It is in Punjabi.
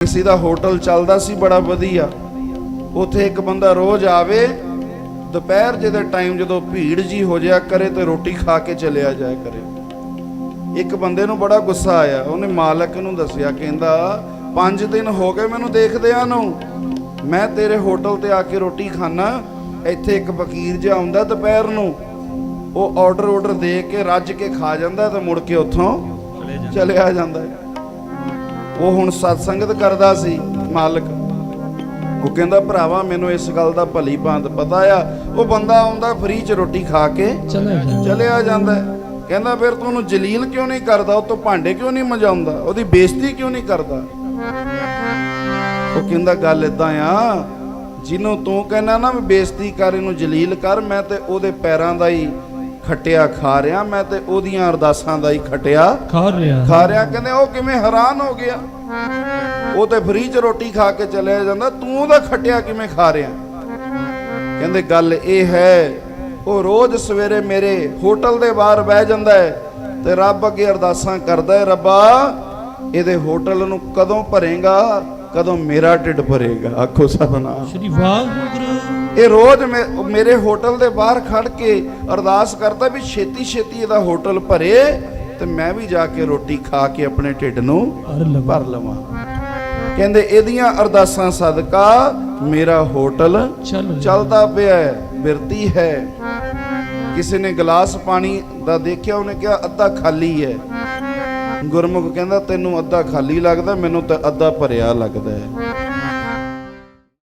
ਕਿਸੇ ਦਾ ਹੋਟਲ ਚੱਲਦਾ ਸੀ ਬੜਾ ਵਧੀਆ। ਉੱਥੇ ਇੱਕ ਬੰਦਾ ਰੋਜ਼ ਆਵੇ ਦੁਪਹਿਰ ਜਿਹਦੇ ਟਾਈਮ ਜਦੋਂ ਭੀੜ ਜੀ ਹੋ ਜਾਇਆ ਕਰੇ ਤੇ ਰੋਟੀ ਖਾ ਕੇ ਚਲਿਆ ਜਾਇਆ ਕਰੇ। ਇੱਕ ਬੰਦੇ ਨੂੰ ਬੜਾ ਗੁੱਸਾ ਆਇਆ ਉਹਨੇ ਮਾਲਕ ਨੂੰ ਦੱਸਿਆ ਕਹਿੰਦਾ 5 ਦਿਨ ਹੋ ਗਏ ਮੈਨੂੰ ਦੇਖਦਿਆਂ ਨੂੰ। ਮੈਂ ਤੇਰੇ ਹੋਟਲ ਤੇ ਆ ਕੇ ਰੋਟੀ ਖਾਣਾ ਇੱਥੇ ਇੱਕ ਫਕੀਰ ਜਿਹਾ ਆਉਂਦਾ ਦੁਪਹਿਰ ਨੂੰ। ਉਹ ਆਰਡਰ ਆਰਡਰ ਦੇ ਕੇ ਰੱਜ ਕੇ ਖਾ ਜਾਂਦਾ ਤੇ ਮੁੜ ਕੇ ਉੱਥੋਂ ਚਲਿਆ ਜਾਂਦਾ। ਉਹ ਹੁਣ ਸਤਸੰਗਤ ਕਰਦਾ ਸੀ ਮਾਲਕ। ਉਹ ਕਹਿੰਦਾ ਭਰਾਵਾ ਮੈਨੂੰ ਇਸ ਗੱਲ ਦਾ ਭਲੀ ਭਾਂਤ ਪਤਾ ਆ। ਉਹ ਬੰਦਾ ਆਉਂਦਾ ਫ੍ਰੀ ਚ ਰੋਟੀ ਖਾ ਕੇ ਚਲਿਆ ਜਾਂਦਾ। ਕਹਿੰਦਾ ਫਿਰ ਤੂੰ ਉਹਨੂੰ ਜਲੀਲ ਕਿਉਂ ਨਹੀਂ ਕਰਦਾ? ਉਹ ਤੋਂ ਭਾਂਡੇ ਕਿਉਂ ਨਹੀਂ ਮਜਾਉਂਦਾ? ਉਹਦੀ ਬੇਇੱਜ਼ਤੀ ਕਿਉਂ ਨਹੀਂ ਕਰਦਾ? ਉਹ ਕਹਿੰਦਾ ਗੱਲ ਇਦਾਂ ਆ ਜਿਹਨੂੰ ਤੂੰ ਕਹਿੰਦਾ ਨਾ ਬੇਇੱਜ਼ਤੀ ਕਰ ਇਹਨੂੰ ਜਲੀਲ ਕਰ ਮੈਂ ਤੇ ਉਹਦੇ ਪੈਰਾਂ ਦਾ ਹੀ ਖਟਿਆ ਖਾ ਰਿਆ ਮੈਂ ਤੇ ਉਹਦੀਆਂ ਅਰਦਾਸਾਂ ਦਾ ਹੀ ਖਟਿਆ ਖਾ ਰਿਹਾ। ਖਾ ਰਿਆ ਕਹਿੰਦੇ ਉਹ ਕਿਵੇਂ ਹੈਰਾਨ ਹੋ ਗਿਆ। ਉਹ ਤੇ ਫ੍ਰੀ ਚ ਰੋਟੀ ਖਾ ਕੇ ਚਲਿਆ ਜਾਂਦਾ ਤੂੰ ਉਹਦਾ ਖਟਿਆ ਕਿਵੇਂ ਖਾ ਰਿਆ ਕਹਿੰਦੇ ਗੱਲ ਇਹ ਹੈ ਉਹ ਰੋਜ਼ ਸਵੇਰੇ ਮੇਰੇ ਹੋਟਲ ਦੇ ਬਾਹਰ ਬਹਿ ਜਾਂਦਾ ਹੈ ਤੇ ਰੱਬ ਅੱਗੇ ਅਰਦਾਸਾਂ ਕਰਦਾ ਹੈ ਰੱਬਾ ਇਹਦੇ ਹੋਟਲ ਨੂੰ ਕਦੋਂ ਭਰੇਗਾ ਕਦੋਂ ਮੇਰਾ ਢਿੱਡ ਭਰੇਗਾ। ਆਖੋ ਸਤਨਾਮ। ਸ਼੍ਰੀ ਵਾਹਿਗੁਰੂ। ਇਹ ਰੋਜ਼ ਮੇਰੇ ਹੋਟਲ ਦੇ ਬਾਹਰ ਖੜ ਕੇ ਅਰਦਾਸ ਕਰਦਾ ਵੀ ਛੇਤੀ ਛੇਤੀ ਇਹਦਾ ਹੋਟਲ ਭਰੇ ਤੇ ਮੈਂ ਵੀ ਜਾ ਕੇ ਰੋਟੀ ਖਾ ਕੇ ਆਪਣੇ ਢਿੱਡ ਨੂੰ ਭਰ ਲਵਾਂ। ਕਹਿੰਦੇ ਇਹਦੀਆਂ ਅਰਦਾਸਾਂ ਸਦਕਾ ਮੇਰਾ ਹੋਟਲ। ਚੱਲਦਾ ਪਿਆ ਹੈ ਬਿਰਤੀ ਹੈ। ਕਿਸੇ ਨੇ ਗਲਾਸ ਪਾਣੀ ਦਾ ਦੇਖਿਆ ਉਹਨੇ ਕਿਹਾ ਅੱਧਾ ਖਾਲੀ ਹੈ। ਗੁਰਮੁਖ ਕਹਿੰਦਾ ਤੈਨੂੰ ਅੱਧਾ ਖਾਲੀ ਲੱਗਦਾ ਮੈਨੂੰ ਤਾਂ ਅੱਧਾ ਭਰਿਆ ਲੱਗਦਾ ਹੈ।